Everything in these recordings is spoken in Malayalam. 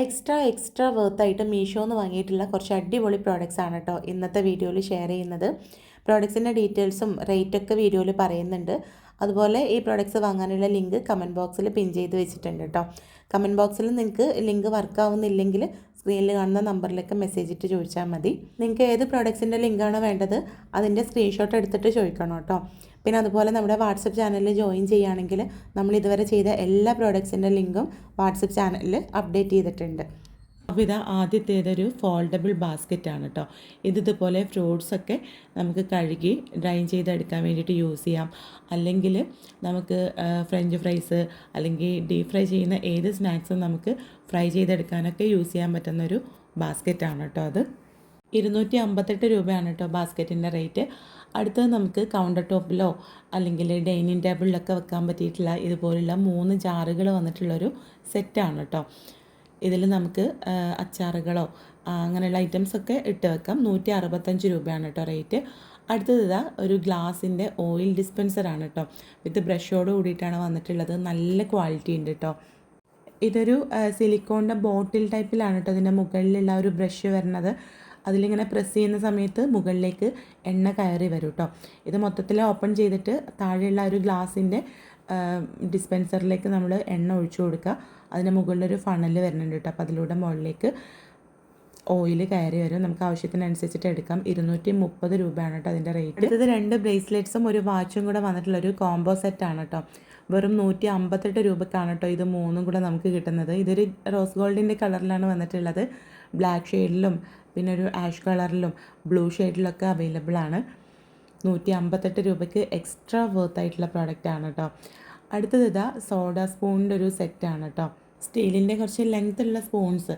എക്സ്ട്രാ എക്സ്ട്രാ വർത്തായിട്ട് മീഷോന്ന് വാങ്ങിയിട്ടുള്ള കുറച്ച് അടിപൊളി പ്രോഡക്റ്റ്സ് ആണ് കേട്ടോ ഇന്നത്തെ വീഡിയോയിൽ ഷെയർ ചെയ്യുന്നത്. പ്രോഡക്ട്സിന്റെ ഡീറ്റെയിൽസും റേറ്റൊക്കെ വീഡിയോയിൽ പറയുന്നുണ്ട്. അതുപോലെ ഈ പ്രോഡക്റ്റ്സ് വാങ്ങാനുള്ള ലിങ്ക് കമന്റ് ബോക്സിൽ പിൻ ചെയ്ത് വെച്ചിട്ടുണ്ട് കേട്ടോ കമന്റ് ബോക്സിൽ നിങ്ങൾക്ക് ലിങ്ക് വർക്ക് ആവുന്നില്ലെങ്കിൽ സ്ക്രീനിൽ കാണുന്ന നമ്പറിലേക്ക് മെസ്സേജ് ഇട്ട് ചോദിച്ചാൽ മതി. നിങ്ങൾക്ക് ഏത് പ്രോഡക്ട്സിന്റെ ലിങ്കാണോ വേണ്ടത് അതിന്റെ സ്ക്രീൻഷോട്ട് എടുത്തിട്ട് ചോദിക്കണം കേട്ടോ പിന്നെ അതുപോലെ നമ്മുടെ വാട്സപ്പ് ചാനലിൽ ജോയിൻ ചെയ്യുകയാണെങ്കിൽ നമ്മൾ ഇതുവരെ ചെയ്ത എല്ലാ പ്രോഡക്ട്സിന്റെ ലിങ്കും വാട്സപ്പ് ചാനലിൽ അപ്ഡേറ്റ് ചെയ്തിട്ടുണ്ട്. അപ്പോൾ ഇത് ആദ്യത്തേതൊരു ഫോൾഡബിൾ ബാസ്ക്കറ്റ് ആണ് കേട്ടോ ഇത് ഇതുപോലെ ഫ്രൂട്ട്സൊക്കെ നമുക്ക് കഴുകി ഡ്രൈൻ ചെയ്തെടുക്കാൻ വേണ്ടിയിട്ട് യൂസ് ചെയ്യാം. അല്ലെങ്കിൽ നമുക്ക് ഫ്രഞ്ച് ഫ്രൈസ് അല്ലെങ്കിൽ ഡീപ് ഫ്രൈ ചെയ്യുന്ന ഏത് സ്നാക്സും നമുക്ക് ഫ്രൈ ചെയ്തെടുക്കാനൊക്കെ യൂസ് ചെയ്യാൻ പറ്റുന്നൊരു ബാസ്ക്കറ്റാണ് കേട്ടോ അത്. ഇരുന്നൂറ്റി അമ്പത്തെട്ട് രൂപയാണ് കേട്ടോ ബാസ്ക്കറ്റിന്റെ റേറ്റ്. അടുത്തത് നമുക്ക് കൗണ്ടർ ടോപ്പിലോ അല്ലെങ്കിൽ ഡൈനിങ് ടേബിളിലൊക്കെ വെക്കാൻ പറ്റിയിട്ടുള്ള ഇതുപോലുള്ള മൂന്ന് ജാറുകൾ വന്നിട്ടുള്ളൊരു സെറ്റാണ് കേട്ടോ ഇതിൽ നമുക്ക് അച്ചാറുകളോ അങ്ങനെയുള്ള ഐറ്റംസൊക്കെ ഇട്ട് വെക്കാം. നൂറ്റി അറുപത്തഞ്ച് രൂപയാണ് കേട്ടോ റേറ്റ് അടുത്തത് ഇതാ ഒരു ഗ്ലാസിന്റെ ഓയിൽ ഡിസ്പെൻസറാണ് കേട്ടോ വിത്ത് ബ്രഷോട് കൂടിയിട്ടാണ് വന്നിട്ടുള്ളത്. നല്ല ക്വാളിറ്റി ഉണ്ട് കേട്ടോ ഇതൊരു സിലിക്കോണിന്റെ ബോട്ടിൽ ടൈപ്പിലാണ് കേട്ടോ ഇതിന്റെ മുകളിലുള്ള ഒരു ബ്രഷ് വരുന്നത്. അതിലിങ്ങനെ പ്രസ് ചെയ്യുന്ന സമയത്ത് മുകളിലേക്ക് എണ്ണ കയറി വരും കേട്ടോ ഇത് മൊത്തത്തിൽ ഓപ്പൺ ചെയ്തിട്ട് താഴെയുള്ള ഒരു ഗ്ലാസിന്റെ ഡിസ്പെൻസറിലേക്ക് നമ്മൾ എണ്ണ ഒഴിച്ചു കൊടുക്കുക. അതിന്റെ മുകളിലൊരു ഫണൽ വരുന്നുണ്ട് കേട്ടോ അപ്പോൾ അതിലൂടെ മുകളിലേക്ക് ഓയിൽ കയറി വരും. നമുക്ക് ആവശ്യത്തിനനുസരിച്ചിട്ട് എടുക്കാം. ഇരുന്നൂറ്റി മുപ്പത് രൂപയാണ് കേട്ടോ അതിന്റെ റേറ്റ് അടുത്തത് രണ്ട് ബ്രേസ്ലെറ്റ്സും ഒരു വാച്ചും കൂടെ വന്നിട്ടുള്ള ഒരു കോംബോ സെറ്റാണ് കേട്ടോ വെറും നൂറ്റി അമ്പത്തെട്ട് രൂപക്കാണ് കേട്ടോ ഇത് മൂന്നും കൂടെ നമുക്ക് കിട്ടുന്നത്. ഇതൊരു റോസ് ഗോൾഡിന്റെ കളറിലാണ് വന്നിട്ടുള്ളത്. ബ്ലാക്ക് ഷെയ്ഡിലും പിന്നെ ഒരു ആഷ് കളറിലും ബ്ലൂ ഷെയ്ഡിലൊക്കെ അവൈലബിൾ ആണ്. നൂറ്റി അമ്പത്തെട്ട് രൂപയ്ക്ക് എക്സ്ട്രാ വർത്ത് ആയിട്ടുള്ള പ്രോഡക്റ്റ് ആണ് കേട്ടോ അടുത്തത് ഇതാ സോഡ സ്പൂണിന്റെ ഒരു ആണ് കേട്ടോ സ്റ്റീലിന്റെ കുറച്ച് ലെങ്ത് ഉള്ള സ്പൂൺസ്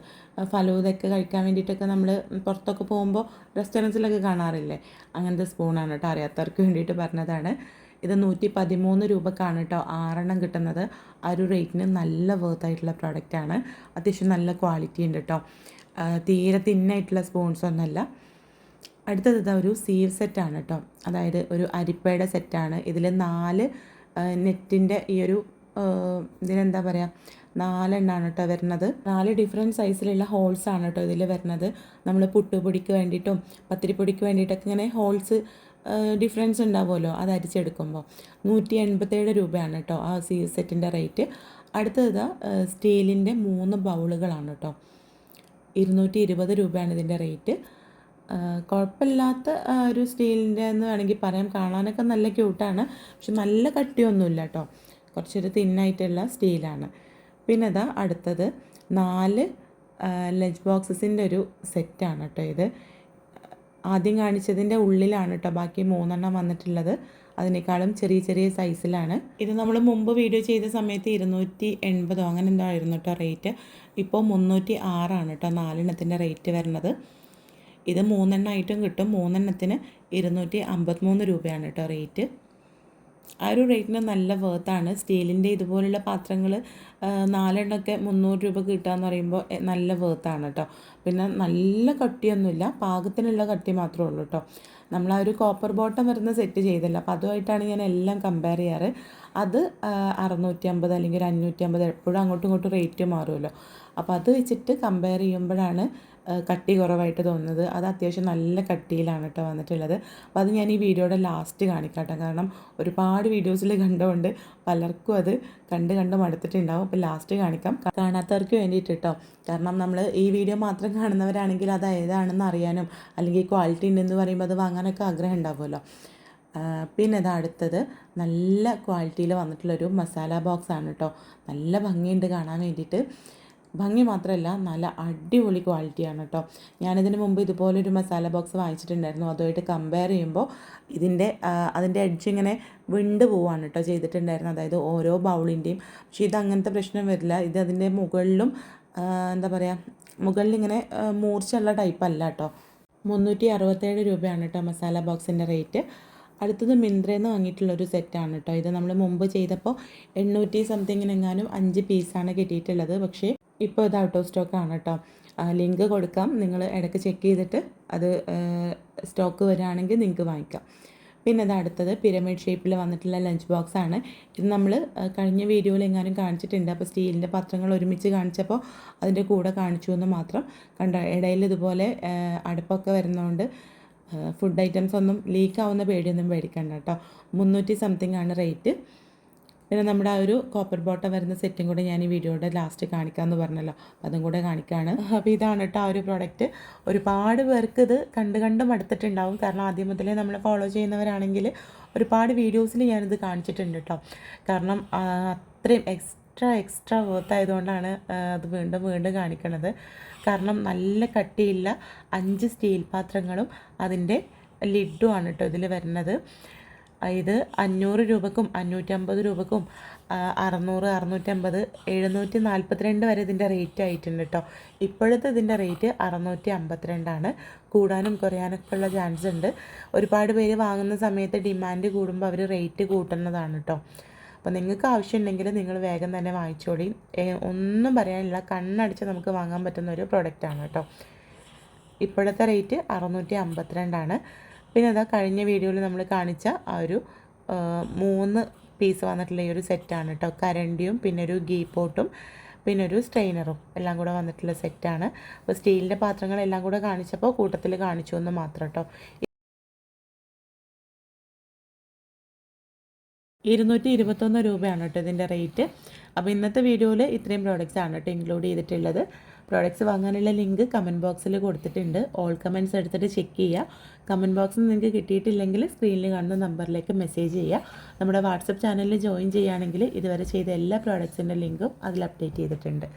ഫലൂതൊക്കെ കഴിക്കാൻ വേണ്ടിയിട്ടൊക്കെ നമ്മൾ പുറത്തൊക്കെ പോകുമ്പോൾ റെസ്റ്റോറന്റ്സിലൊക്കെ കാണാറില്ലേ? അങ്ങനത്തെ സ്പൂണാണ് കേട്ടോ അറിയാത്തവർക്ക് വേണ്ടിയിട്ട് പറഞ്ഞതാണ്. ഇത് നൂറ്റി പതിമൂന്ന് രൂപക്കാണ് കേട്ടോ ആറെണ്ണം കിട്ടുന്നത്. ആ ഒരു റേറ്റിന് നല്ല വർത്ത് ആയിട്ടുള്ള പ്രോഡക്റ്റാണ് അത്യാവശ്യം നല്ല ക്വാളിറ്റി ഉണ്ട് കേട്ടോ തീരെ തിന്നായിട്ടുള്ള സ്പൂൺസ് ഒന്നുമല്ല. അടുത്തത് ഇതാ ഒരു സീവ് സെറ്റാണ് കേട്ടോ. അതായത് ഒരു അരിപ്പയുടെ സെറ്റാണ് ഇതിൽ നാല് നെറ്റിന്റെ ഈ ഒരു ഇതിനെന്താ പറയുക നാലെണ്ണമാണ് കേട്ടോ വരുന്നത്. നാല് ഡിഫറെന്റ് സൈസിലുള്ള ഹോൾസ് ആണ് കേട്ടോ ഇതിൽ വരുന്നത്. നമ്മൾ പുട്ടുപൊടിക്ക് വേണ്ടിയിട്ടും പത്തിരിപ്പൊടിക്ക് വേണ്ടിയിട്ടൊക്കെ ഇങ്ങനെ ഹോൾസ് ഡിഫറൻസ് ഉണ്ടാവുമല്ലോ അത് അരിച്ചെടുക്കുമ്പോൾ. നൂറ്റി എൺപത്തേഴ് രൂപയാണ് കേട്ടോ ആ സീവ് സെറ്റിന്റെ റേറ്റ് അടുത്തത് സ്റ്റീലിന്റെ മൂന്ന് ബൗളുകളാണ് കേട്ടോ. ഇരുന്നൂറ്റി ഇരുപത് രൂപയാണ് ഇതിന്റെ റേറ്റ്. കുഴപ്പമില്ലാത്ത ഒരു സ്റ്റീലിന്റെ എന്ന് വേണമെങ്കിൽ പറയാം. കാണാനൊക്കെ നല്ല ക്യൂട്ടാണ്. പക്ഷെ നല്ല കട്ടിയൊന്നുമില്ല കേട്ടോ. കുറച്ചൊരു തിന്നായിട്ടുള്ള സ്റ്റീലാണ്. പിന്നെ ഇതാ അടുത്തത്. നാല് ലഞ്ച് ബോക്സസിന്റെ ഒരു സെറ്റാണ് കേട്ടോ ഇത്. ആദ്യം കാണിച്ചതിന്റെ ഉള്ളിലാണ് കേട്ടോ. ബാക്കി മൂന്നെണ്ണം വന്നിട്ടുള്ളത്. അതിനേക്കാളും ചെറിയ ചെറിയ സൈസിലാണ്. ഇത് നമ്മൾ മുമ്പ് വീഡിയോ ചെയ്ത സമയത്ത് ഇരുന്നൂറ്റി എൺപതോ അങ്ങനെ എന്തോ ആയിരുന്നു കേട്ടോ റേറ്റ്. ഇപ്പോൾ മുന്നൂറ്റി ആറാണ് കേട്ടോ നാലെണ്ണത്തിന്റെ റേറ്റ് വരുന്നത്. ഇത് മൂന്നെണ്ണമായിട്ടും കിട്ടും. മൂന്നെണ്ണത്തിന് ഇരുന്നൂറ്റി അമ്പത്തിമൂന്ന് രൂപയാണ് കേട്ടോ റേറ്റ്. ആ ഒരു റേറ്റിന് നല്ല വേർത്താണ് സ്റ്റീലിന്റെ ഇതുപോലുള്ള പാത്രങ്ങൾ നാലെണ്ണമൊക്കെ മുന്നൂറ് രൂപ കിട്ടുക എന്ന് പറയുമ്പോൾ നല്ല വേർത്താണ് കേട്ടോ പിന്നെ നല്ല കട്ടിയൊന്നുമില്ല. പാകത്തിനുള്ള കട്ടി മാത്രമേ ഉള്ളൂ കേട്ടോ നമ്മൾ ആ ഒരു കോപ്പർ ബോട്ടം വരുന്ന സെറ്റ് ചെയ്തല്ലോ. അപ്പോൾ അതുമായിട്ടാണ് ഞാൻ എല്ലാം കമ്പയർ ചെയ്യാറ്. അത് അറുന്നൂറ്റി അമ്പത് അല്ലെങ്കിൽ ഒരു അഞ്ഞൂറ്റി അമ്പത് എപ്പോഴും അങ്ങോട്ടും ഇങ്ങോട്ടും റേറ്റ് മാറുമല്ലോ. അപ്പോൾ അത് വെച്ചിട്ട് കമ്പയർ ചെയ്യുമ്പോഴാണ് കട്ടി കുറവായിട്ട് തോന്നുന്നത്. അത് അത്യാവശ്യം നല്ല കട്ടിയിലാണ് കേട്ടോ വന്നിട്ടുള്ളത്. അപ്പോൾ അത് ഞാൻ ഈ വീഡിയോയുടെ ലാസ്റ്റ് കാണിക്കാം കേട്ടോ കാരണം ഒരുപാട് വീഡിയോസിൽ കണ്ടുകൊണ്ട് പലർക്കും അത് കണ്ട് കണ്ട് മടുത്തിട്ടുണ്ടാവും. അപ്പോൾ ലാസ്റ്റ് കാണിക്കാം. കാണാത്തവർക്ക് വേണ്ടിയിട്ട് കേട്ടോ. കാരണം നമ്മൾ ഈ വീഡിയോ മാത്രം കാണുന്നവരാണെങ്കിൽ അത് ഏതാണെന്ന് അറിയാനും അല്ലെങ്കിൽ ക്വാളിറ്റി ഉണ്ടെന്ന് പറയുമ്പോൾ അത് വാങ്ങാനൊക്കെ ആഗ്രഹം ഉണ്ടാവുമല്ലോ. പിന്നെ ഇതാ അടുത്തത് നല്ല ക്വാളിറ്റിയിൽ വന്നിട്ടുള്ളൊരു മസാല ബോക്സ് ആണ് കേട്ടോ. നല്ല ഭംഗിയുണ്ട് കാണാൻ വേണ്ടിയിട്ട്. ഭംഗി മാത്രമല്ല നല്ല അടിപൊളി ക്വാളിറ്റിയാണ് കേട്ടോ ഞാനിതിന് മുമ്പ് ഇതുപോലൊരു മസാല ബോക്സ് വാങ്ങിച്ചിട്ടുണ്ടായിരുന്നു. അതുമായിട്ട് കമ്പയർ ചെയ്യുമ്പോൾ ഇതിന്റെ അതിന്റെ എഡ്ജ് ഇങ്ങനെ വിണ്ട് പോവാണ് കേട്ടോ ചെയ്തിട്ടുണ്ടായിരുന്നത്. അതായത് ഓരോ ബൗളിന്റെയും പക്ഷേ ഇത് അങ്ങനത്തെ പ്രശ്നം വരില്ല. ഇത് അതിന്റെ മുകളിലും എന്താ പറയുക ആ, മൂർച്ചയുള്ള ടൈപ്പ് അല്ല കേട്ടോ മുന്നൂറ്റി അറുപത്തേഴ് രൂപയാണ് കേട്ടോ മസാല ബോക്സിന്റെ റേറ്റ് അടുത്തത് മിന്ത്രയിൽ നിന്ന് വാങ്ങിയിട്ടുള്ളൊരു സെറ്റാണ് കേട്ടോ ഇത് നമ്മൾ മുമ്പ് ചെയ്തപ്പോൾ എണ്ണൂറ്റി സംതിങ്ങിനെങ്ങാനും അഞ്ച് പീസാണ് കിട്ടിയിട്ടുള്ളത്. പക്ഷേ ഇപ്പോൾ ഇത് ഔട്ട് ഓഫ് സ്റ്റോക്കാണ് കേട്ടോ ലിങ്ക് കൊടുക്കാം. നിങ്ങൾ ഇടയ്ക്ക് ചെക്ക് ചെയ്തിട്ട് അത് സ്റ്റോക്ക് വരികയാണെങ്കിൽ നിങ്ങൾക്ക് വാങ്ങിക്കാം. പിന്നെ അത് അടുത്തത് പിരമിഡ് ഷേപ്പിൽ വന്നിട്ടുള്ള ലഞ്ച് ബോക്സ് ആണ്. ഇത് നമ്മൾ കഴിഞ്ഞ വീഡിയോയിൽ എങ്ങാനും കാണിച്ചിട്ടുണ്ട്. അപ്പോൾ സ്റ്റീലിന്റെ പത്രങ്ങൾ ഒരുമിച്ച് കാണിച്ചപ്പോൾ അതിന്റെ കൂടെ കാണിച്ചു എന്ന് മാത്രം. കണ്ട ഇടയിൽ ഇതുപോലെ അടുപ്പൊക്കെ വരുന്നതുകൊണ്ട് ഫുഡ് ഐറ്റംസ് ഒന്നും ലീക്കാവുന്ന പേടിയൊന്നും പേടിക്കണ്ട കേട്ടോ മുന്നൂറ്റി സംതിങ് ആണ് റേറ്റ് പിന്നെ നമ്മുടെ ആ ഒരു കോപ്പർ ബോട്ടം വരുന്ന സെറ്റും കൂടെ ഞാൻ ഈ വീഡിയോയുടെ ലാസ്റ്റ് കാണിക്കാമെന്ന് പറഞ്ഞല്ലോ. അതും കൂടെ കാണിക്കുകയാണ് അപ്പോൾ ഇതാണ് കേട്ടോ ആ ഒരു പ്രോഡക്റ്റ് ഒരുപാട് പേർക്ക് ഇത് കണ്ട് കണ്ട് മടുത്തിട്ടുണ്ടാവും കാരണം ആദ്യം മുതലേ നമ്മൾ ഫോളോ ചെയ്യുന്നവരാണെങ്കിൽ ഒരുപാട് വീഡിയോസിൽ ഞാനിത് കാണിച്ചിട്ടുണ്ട് കേട്ടോ കാരണം അത്രയും എക്സ്ട്രാ എക്സ്ട്രാ വർത്ത് ആയതുകൊണ്ടാണ് അത് വീണ്ടും വീണ്ടും കാണിക്കണത്. കാരണം നല്ല കട്ടിയില്ല അഞ്ച് സ്റ്റീൽ പാത്രങ്ങളും അതിന്റെ ലിഡുമാണ് കേട്ടോ ഇതിൽ വരുന്നത്. ഇത് അഞ്ഞൂറ് രൂപക്കും അഞ്ഞൂറ്റമ്പത് രൂപക്കും അറുന്നൂറ് അറുന്നൂറ്റമ്പത് എഴുന്നൂറ്റി നാൽപ്പത്തിരണ്ട് വരെ ഇതിന്റെ റേറ്റ് ആയിട്ടുണ്ട് കേട്ടോ ഇപ്പോഴത്തെ ഇതിന്റെ റേറ്റ് അറുന്നൂറ്റി അമ്പത്തിരണ്ടാണ്. കൂടാനും കുറയാനൊക്കെ ഉള്ള ചാൻസ് ഉണ്ട്. ഒരുപാട് പേര് വാങ്ങുന്ന സമയത്ത് ഡിമാൻഡ് കൂടുമ്പോൾ അവർ റേറ്റ് കൂട്ടുന്നതാണ് കേട്ടോ അപ്പോൾ നിങ്ങൾക്ക് ആവശ്യം ഉണ്ടെങ്കിൽ നിങ്ങൾ വേഗം തന്നെ വാങ്ങിച്ചോളി. ഒന്നും പറയാനില്ല. കണ്ണടിച്ച് നമുക്ക് വാങ്ങാൻ പറ്റുന്ന ഒരു പ്രൊഡക്റ്റാണ് കേട്ടോ ഇപ്പോഴത്തെ റേറ്റ് അറുന്നൂറ്റി അമ്പത്തിരണ്ടാണ്. പിന്നെ അതാ കഴിഞ്ഞ വീഡിയോയിൽ നമ്മൾ കാണിച്ച ആ ഒരു മൂന്ന് പീസ് വന്നിട്ടുള്ള ഈ ഒരു സെറ്റാണ് കേട്ടോ കരണ്ടിയും പിന്നെ ഒരു ഗീ പോട്ടും പിന്നെ ഒരു സ്ട്രെയിനറും എല്ലാം കൂടെ വന്നിട്ടുള്ള സെറ്റാണ് അപ്പോൾ സ്റ്റീലിന്റെ പാത്രങ്ങളെല്ലാം കൂടെ കാണിച്ചപ്പോൾ കൂട്ടത്തിൽ കാണിച്ചു എന്ന് മാത്രം കേട്ടോ ഇരുന്നൂറ്റി ഇരുപത്തൊന്ന് രൂപയാണ് കേട്ടോ ഇതിന്റെ റേറ്റ് അപ്പോൾ ഇന്നത്തെ വീഡിയോയിൽ ഇത്രയും പ്രോഡക്റ്റ്സ് ആണ് കേട്ടോ ഇൻക്ലൂഡ് ചെയ്തിട്ടുള്ളത്. പ്രോഡക്റ്റ്സ് വാങ്ങാനുള്ള ലിങ്ക് കമന്റ് ബോക്സിൽ കൊടുത്തിട്ടുണ്ട്. ഓൾ കമന്റ്സ് എടുത്തിട്ട് ചെക്ക് ചെയ്യുക. കമന്റ് ബോക്സിൽ നിങ്ങൾക്ക് കിട്ടിയിട്ടില്ലെങ്കിൽ സ്ക്രീനിൽ കാണുന്ന നമ്പറിലേക്ക് മെസ്സേജ് ചെയ്യുക. നമ്മുടെ വാട്സപ്പ് ചാനലിൽ ജോയിൻ ചെയ്യുകയാണെങ്കിൽ ഇതുവരെ ചെയ്ത എല്ലാ പ്രോഡക്റ്റ്സിന്റെ ലിങ്കും അതിൽ അപ്ഡേറ്റ് ചെയ്തിട്ടുണ്ട്.